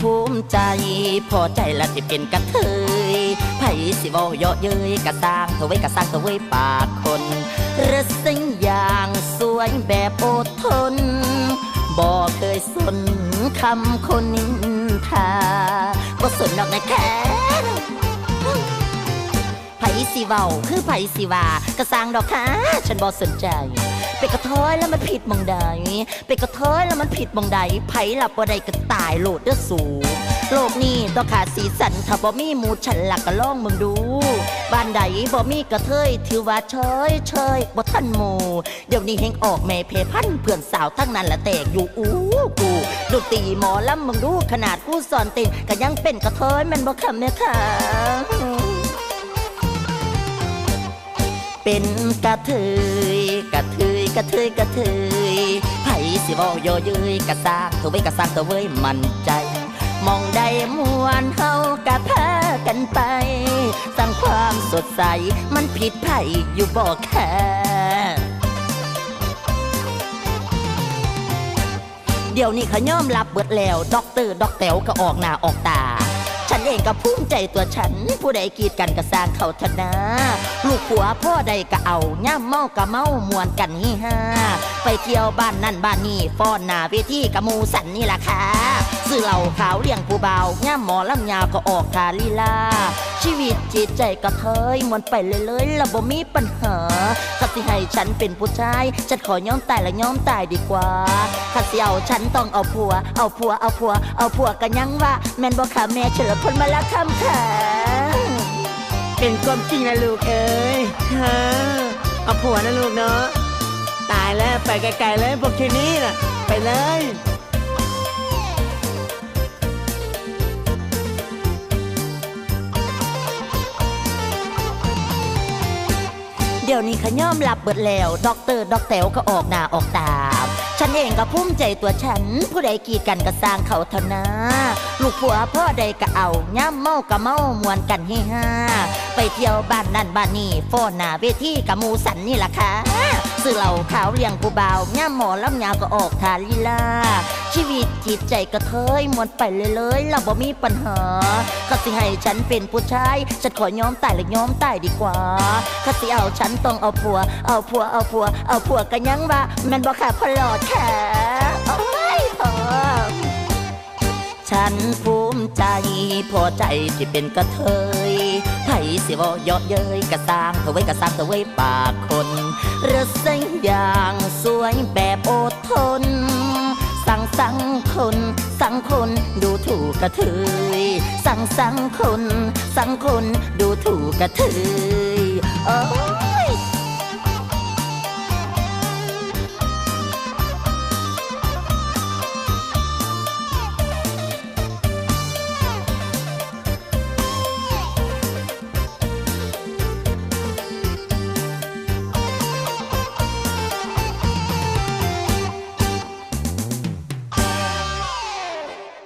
ภูมิใจ พอใจละที่เป็นกระเทยไผสิเว้าเยาะเย้ยกะสร้างเถอไว้กะสร้างเถอไว้ปากคนรสสิ่งอย่างสวยแบบอดทนบ่เคยสนคำคนนินทาบ่สนดอกนะแค่ไผสิเว้าคือไผสิว่ากระสร้างดอกค่ะฉันบ่สนใจ เป็นกระเทยแล้วมันผิดมองใดเป็นกระเทยแล้วมันผิดมองใดไผ่หลับบ่ได้ก็ตายโลดเด้อสูโลกนี้ต้องขาดสีสันถ้าบ่มีหมูฉันหลักก็ลองมึงดู บ้านใดบ่มีกระเทยถือว่าเชยเชยบ่ทันหมูเดี๋ยวนี้เฮงออกแม่เพพันเพื่อนสาวทั้งนั้นละแตกอยู่อู้กูดูตีหมอลำมึงดูขนาดกูสอนเต้นก็ยังเป็นกระเทยแมันบ่คำแม่ยค่ะเป็นกระเทยกระเทย กระเทยกระเทยไผสิเว้าโยเย้ยกระซากตัวไว้กระซากตัวเว้ยมั่นใจ มองได้มวนเฮากะพากันไป สร้างความสดใสมันผิดไผอยู่บ่แค่เดี๋ยวนี้ขายอมรับเบิดแล้วด็อกเตอร์ด็อกแต๋วก็ออกหน้าออกตา เองก็ภูมิใจตัวฉัน ผู้ใดกีดกันก็สร้างเขาทนาลูกผัวพ่อใดก็เอาย่ามเมาก็เมามวนกันฮิฮาไปเที่ยวบ้านนั่นบ้านนี่ฟ้อนหน้าเวทีกะหมูสันนี่ล่ะค่ะ ซื้อเหล้าขาวเลี้ยงผู้เบาย่ามหมอลำยาก็ออกคาลีลา ชีวิตจิตใจก็เคยมวนไปเลยเลยแล้วบ่มีปัญหาถ้าสิให้ฉันเป็นผู้ชาย ฉันขอยอมตายและยอมตายดีกว่าถ้าสิเอาฉันต้องเอาผัว เอาผัวเอาผัว เอาผัวกันยังว่า แม่นบ่ค่ะแม่เฉลิมพลมาละคำค่ะเป็นความจริงนะลูกเอ้ยฮะเอาผัวนะลูกเนาะตายแล้วไปไกลๆเลยพวกทีนี้น่ะไปเลย เดี๋ยวนี้ขย่อมรับเบิดแล้วด็อกเตอร์ด็อกแต๋วก็ออกหน้าออกตาฉันเองก็ภูมิใจตัวฉัน ผู้ใดกีดกันก็สร้างเขาเถอะนะลูกผัวพ่อใดก็เอาย่ำเมาก็เมามวนกันเฮฮาไปเที่ยวบ้านนั่นบ้านนี่ฟ้อนหน้าเวทีกับมูสันนี่ล่ะค่ะ ซื้อเหล้าขาวเลี้ยงผู้เบาย่หมอลำยาวก็ออกทาลีลา ชีวิตจิตใจก็เคยมวนไปเลยเลยเราบ่มีปัญหาเขาสิให้ฉันเป็นผู้ชาย ฉันขอยอมตายและยอมตายดีกว่าเขาสิเอาฉันต้องเอาผัว เอาผัวเอาผัว เอาผัวกันยังว่าแมันบ่ค่ะพอหลอดค่โอ้ยพอฉันภูมิใจพอใจที่เป็นกระเทยไผสิว่าเยาะเย้ยกระสร้างเถอะไว้กระสร้างเถอะไว้ปากคน ระเทยสั่งสังคน สังคนดูถูกกระเทยโอ้